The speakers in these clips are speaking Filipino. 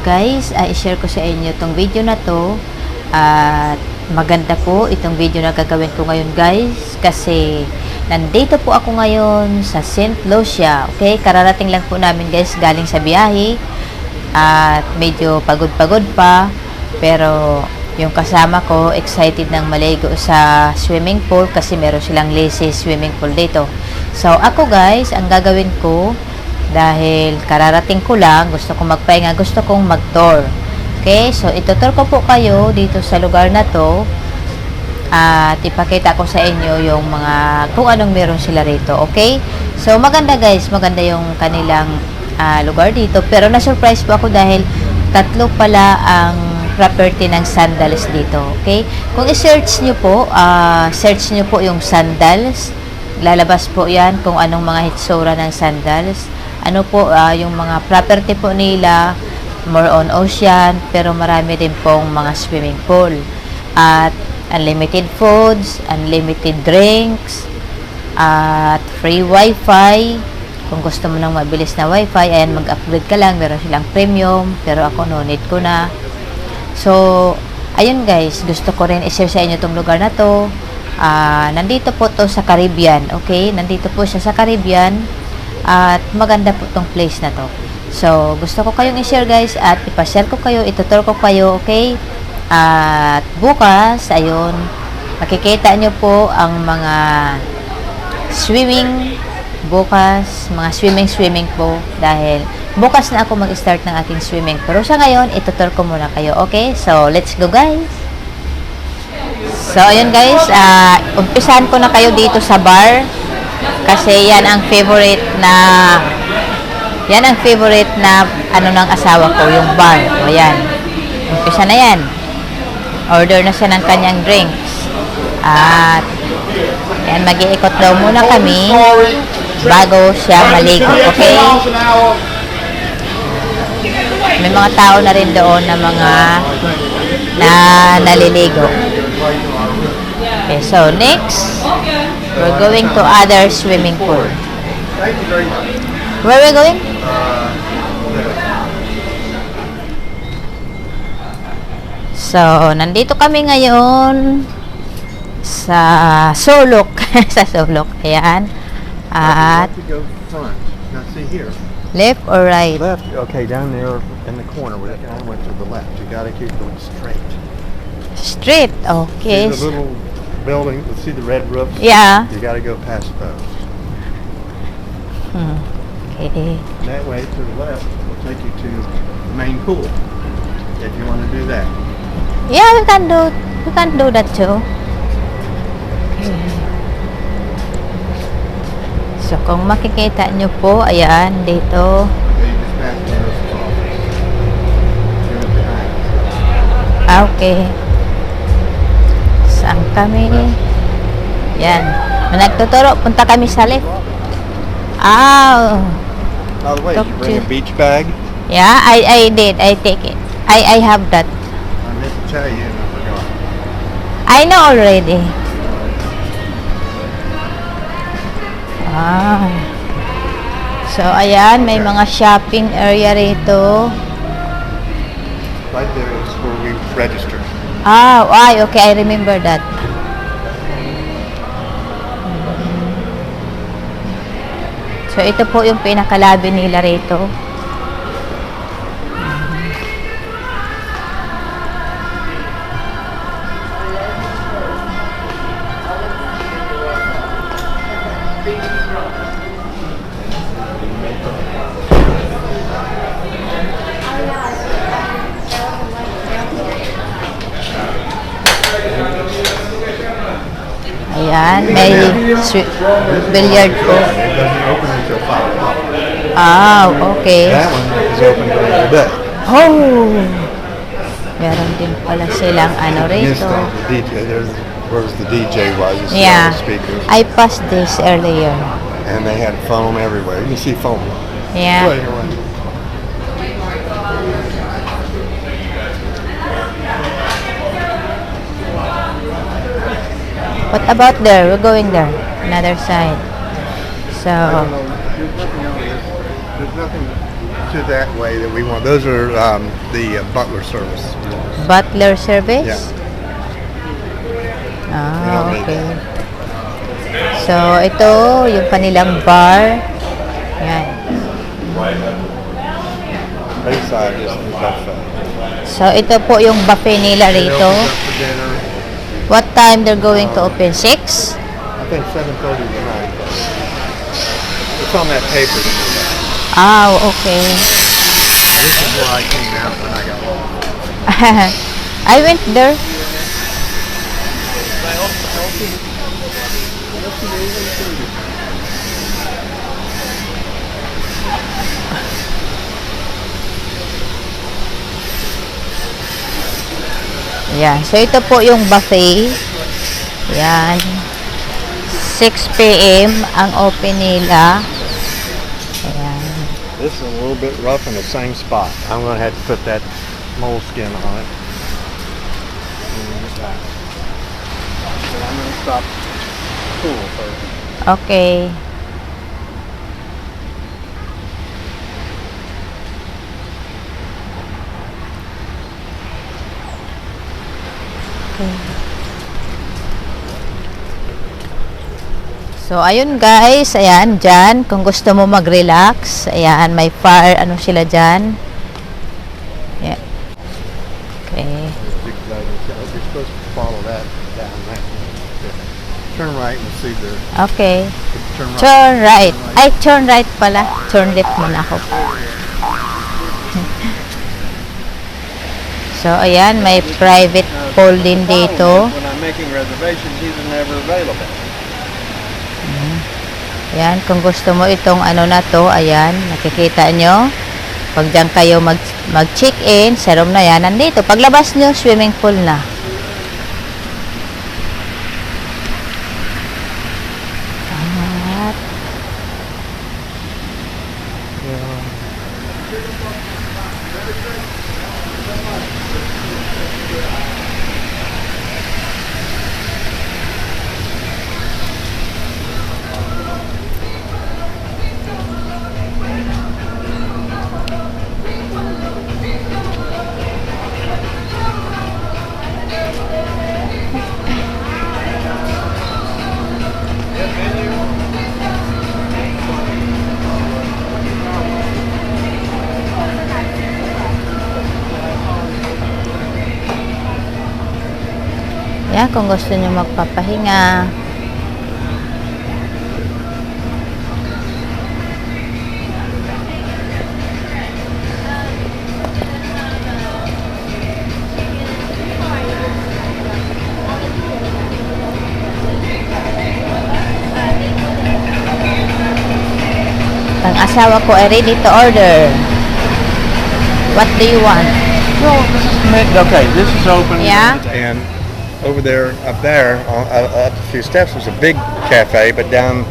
Guys, uh, i-share ko sa inyo itong video na to. At maganda po itong video na gagawin ko ngayon guys. Kasi nandito po ako ngayon sa St. Lucia okay, kararating lang po namin guys galing sa biyahe. At medyo pagod-pagod pa. Pero yung kasama ko excited nang maligo sa swimming pool kasi meron silang lazy swimming pool dito. So ako guys ang gagawin ko dahil kararating ko lang, gusto kong magpahinga, gusto kong mag-tour. Okay, so itutur ko po kayo dito sa lugar na to at ipakita ko sa inyo yung mga kung anong meron sila rito. Okay, so maganda guys, maganda yung kanilang ah, lugar dito. Pero na-surprise po ako dahil tatlo pala ang property ng sandals dito. Okay, kung i-search nyo po, ah, search nyo po yung sandals. Lalabas po yan kung anong mga hitsura ng sandals ano po ah, yung mga property po nila more on ocean pero marami din pong mga swimming pool. At unlimited foods unlimited drinks at free wifi. Kung gusto mo ng mabilis na wifi ayan mag-upgrade ka lang meron silang premium pero ako no need ko na. So ayun guys gusto ko rin i-share sa inyo tong lugar na to. Ah, nandito po to sa Caribbean okay? Nandito po siya sa Caribbean at maganda po tong place na to. So, gusto ko kayong i-share guys at ipa-share ko kayo, itutur ko kayo, okay? At bukas, ayun, makikita nyo po ang mga swimming bukas, mga swimming-swimming po dahil bukas na ako mag-start ng aking swimming. Pero sa ngayon, itutur ko muna kayo, okay? So, let's go guys! So, ayun guys, ah, umpisahan ko na kayo dito sa bar kasi yan ang favorite na yan ang favorite na ano ng asawa ko, yung bar. O yan. Umpisa na yan. Order na siya ng kanyang drinks. At yan, mag-iikot daw muna kami bago siya maligo. Okay? May mga tao na rin doon na mga na naliligo. Okay, so next, we're going to other swimming pool. Where are we going? So, nandito kami ngayon sa Sulok. sa Sulok. Ayan. At left or right? Left. Okay, down there in the corner guy went to the left. You got to keep going straight. Straight. Okay. See the little building. See the red roofs. Yeah. You got to go past those. Hmm. Okay. And that way to the left will take you to the main pool. If you want to do that. Yeah, we can do we can do that too. So, kung makikita nyo po, ayan, dito. Okay, Saan kami? Yan. Nagtuturo, punta kami sa left. Ah, By the way, Talk you bring to- a beach bag? yeah, I I did. I take it. I I have that. I meant to tell you and I forgot. I know already. Ah. So, ayan, may mga shopping area rito. Right there is where we registered. Ah, why? Okay, I remember that. So, ito po yung pinakalabi nila rito. Ayan, may swi- billiard po. It doesn't open until 5 o'clock. Ah, okay. That one is open during the day. Oh! Meron din pala silang ano Missed rito. all the DJ. There's where's the DJ was. You see all Yeah. the speakers. I passed this earlier. and they had foam everywhere. You can see foam. Yeah. Wait, wait. What about there? We're going there. Another side. So. There's nothing. There's nothing to that way that we want. Those are um, the uh, butler service. Butler service? Yeah. Ah, okay. So, ito, yung kanilang bar. Yan. So, ito po yung buffet nila It rito. What time they're going to open? 6? I think 7:30 tonight. It's on that paper. Ah, okay. This is where I came out when I got home. I went there. Yan. So, ito po yung buffet. Yan. 6 p.m. ang open nila. Ayan. This is a little bit rough in the same spot. I'm going to have to put that moleskin on it. And that. But I'm going to stop cool first. Okay. So, ayun guys, ayan, dyan, kung gusto mo mag-relax, ayan, may fire, ano sila dyan. Yeah. Okay. Turn right and see the Okay. turn right. Turn right. Ay, turn right pala. Turn left muna ako. So, ayan, may private pool din dito. Available. Ayan, kung gusto mo itong ano na to, ayan, nakikita nyo. Pag dyan kayo mag, mag-check-in, sa room na yan, nandito. Paglabas nyo, swimming pool na. At, Yeah. Yan, kung gusto nyo magpapahinga. Ang asawa ko ay ready to order. What do you want? Well, this is mid. Okay, this is open. Yeah? And over there, up there, uh, uh, up a few steps was a big cafe, but down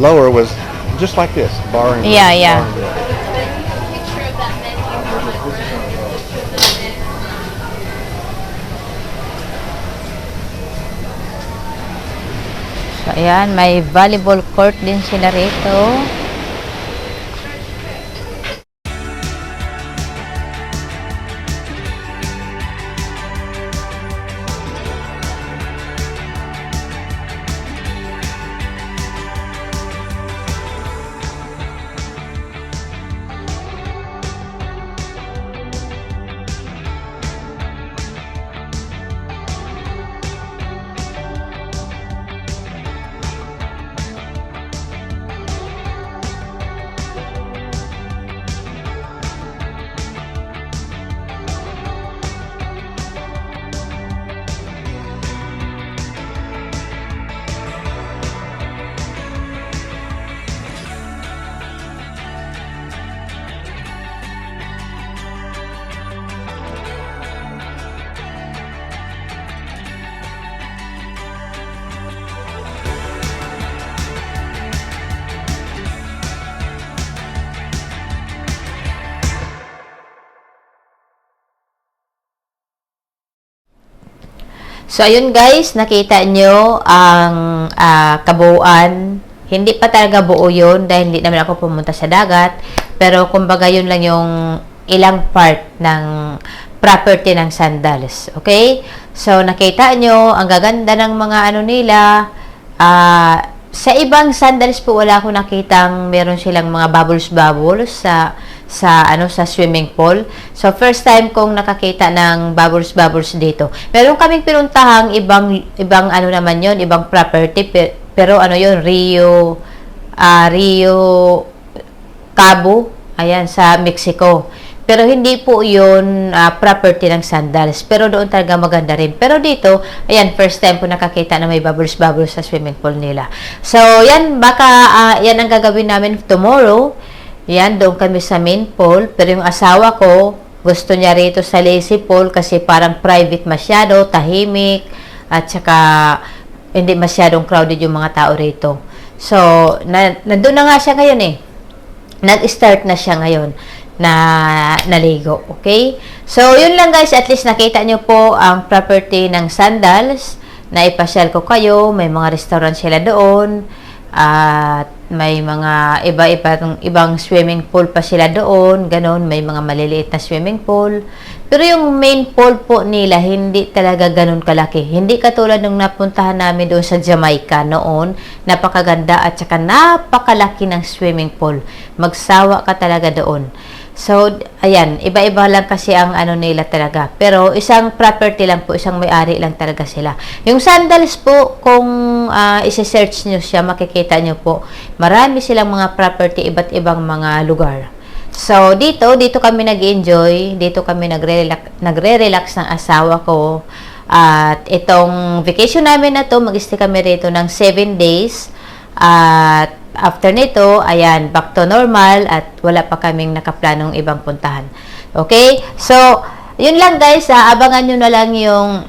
lower was just like this, bar and Yeah, yeah. bar and grill. So, ayan, may volleyball court din sila rito. So, ayun guys, nakita nyo ang ah, kabuuan. Hindi pa talaga buo yun dahil hindi naman ako pumunta sa dagat. Pero kumbaga yun lang yung ilang part ng property ng sandals. Okay? So, nakita nyo, ang gaganda ng mga ano nila. Ah, sa ibang sandals po wala ko nakitang meron silang mga bubbles-bubbles sa sa ano sa swimming pool. So first time kong nakakita ng bubbles-bubbles dito. Meron kaming pinuntahang ibang ibang ano naman 'yon, ibang property pe- pero ano 'yon, Rio ah, Rio Cabo, ayan, sa Mexico. Pero hindi po yun ah, property ng sandals. Pero doon talaga maganda rin. Pero dito, ayan, first time ko nakakita na may bubbles-bubbles sa swimming pool nila. So, yan, baka ah, yan ang gagawin namin tomorrow. Yan, doon kami sa main pool. Pero yung asawa ko, gusto niya rito sa lazy pool kasi parang private masyado, tahimik, at saka hindi masyadong crowded yung mga tao rito. So, na, nandun na nga siya ngayon eh nag-start na siya ngayon na naligo. Okay? So, yun lang guys. At least nakita nyo po ang property ng sandals. Na ipasyal ko kayo. May mga restaurant sila doon. At may mga iba-iba ibang swimming pool pa sila doon. Ganon. May mga maliliit na swimming pool. Pero yung main pool po nila, hindi talaga ganun kalaki. Hindi katulad nung napuntahan namin doon sa Jamaica noon. Napakaganda at saka napakalaki ng swimming pool. Magsawa ka talaga doon. So, ayan, iba-iba lang kasi ang ano nila talaga. Pero isang property lang po, isang may-ari lang talaga sila. Yung sandals po, kung uh, isi-search nyo siya, makikita nyo po, marami silang mga property, iba't ibang mga lugar. So, dito, dito kami nag-enjoy, dito kami nagre-relax, nagre-relax ng asawa ko. At itong vacation namin na to, mag-stay kami rito ng 7 days. At after nito, ayan, back to normal at wala pa kaming nakaplanong ibang puntahan. Okay? So, yun lang guys, ah, abangan nyo na lang yung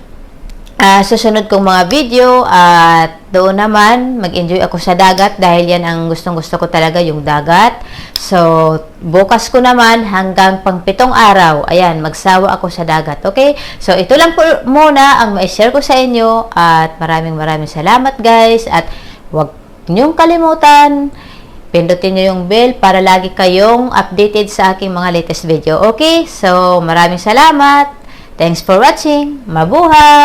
ah, susunod kong mga video at doon naman mag-enjoy ako sa dagat dahil yan ang gustong gusto ko talaga yung dagat. So, bukas ko naman hanggang pang pitong araw, ayan, magsawa ako sa dagat. Okay? So, ito lang po muna ang ma-share ko sa inyo at maraming maraming salamat guys at wag niyong kalimutan pindutin nyo yung bell para lagi kayong updated sa aking mga latest video. Okay? So, maraming salamat. Thanks for watching. Mabuhay!